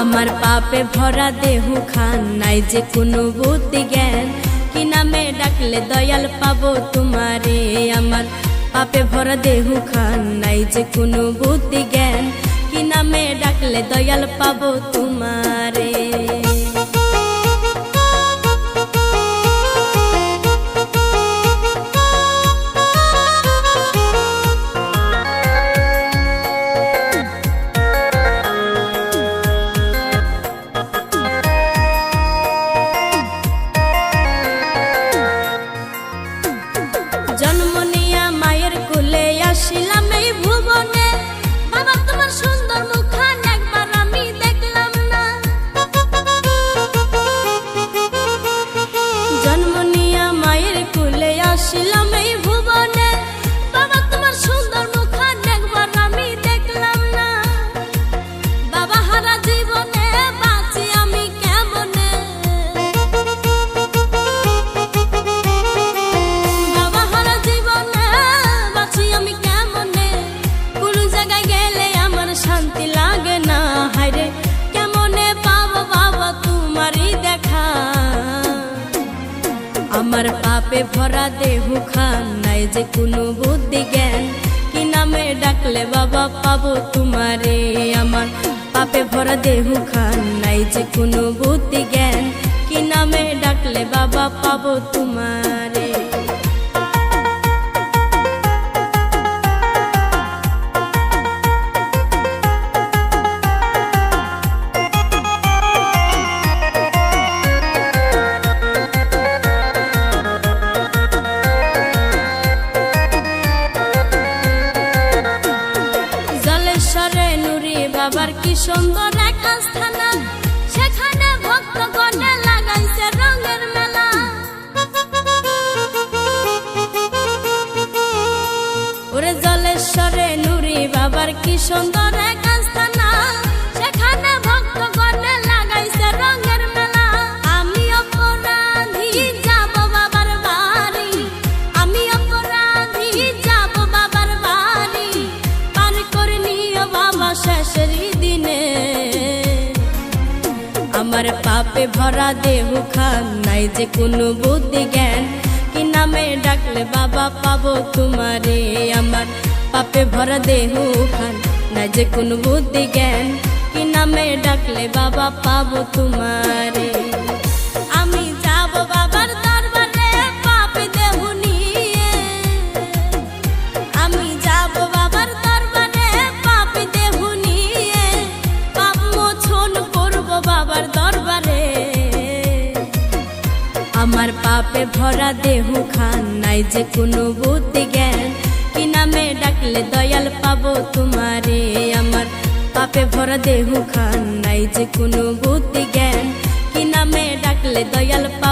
পাপে ভরা দেহু খান নাই যে কোনো বুদ্ধি জ্ঞান। কি নামে ডাকলে দয়াল পাবো তোমারে? আমার পাপে ভরা দেহু খান নাই যে কোনো বুদ্ধি জ্ঞান। কি নামে ডাকলে দয়াল পাবো তোমারে? জন্ম পাপে ভরা দেহু খান নাই যে কোনো বুদ্ধি জ্ঞান। কি নামে ডাকলে বাবা, পাবো তোমারে আমার। পাপে ভরা দেহু খান নাই যে কোনো বুদ্ধি জ্ঞান। কি নামে ডাকলে বাবা, পাবো তোমারে। বাবার কি সুন্দর এক আস্থানা সেখানে ভক্ত লাগাইছে রঙের মেলা। ওরে জলেশ্বরে নুরি বাবার কি সুন্দর এক আমার পাপে ভরা দেহ খান। নাই যে কোনো বুদ্ধি জ্ঞান। কি নামে ডাকলে বাবা পাবো তোমারে? আমার পাপে ভরা দেহ খান। নাই যে কোনো বুদ্ধি জ্ঞান। কি নামে ডাকলে বাবা পাবো তোমারে? আমার পাপে ভরা দেহ খান নাই যে কোনো বুদ্ধি জ্ঞান। কি নামে ডাকলে দয়াল পাবো তোমারে? আমার পাপে ভরা দেহ খান নাই যে কোনো বুদ্ধি জ্ঞান। কি নামে ডাকলে দয়াল পাবো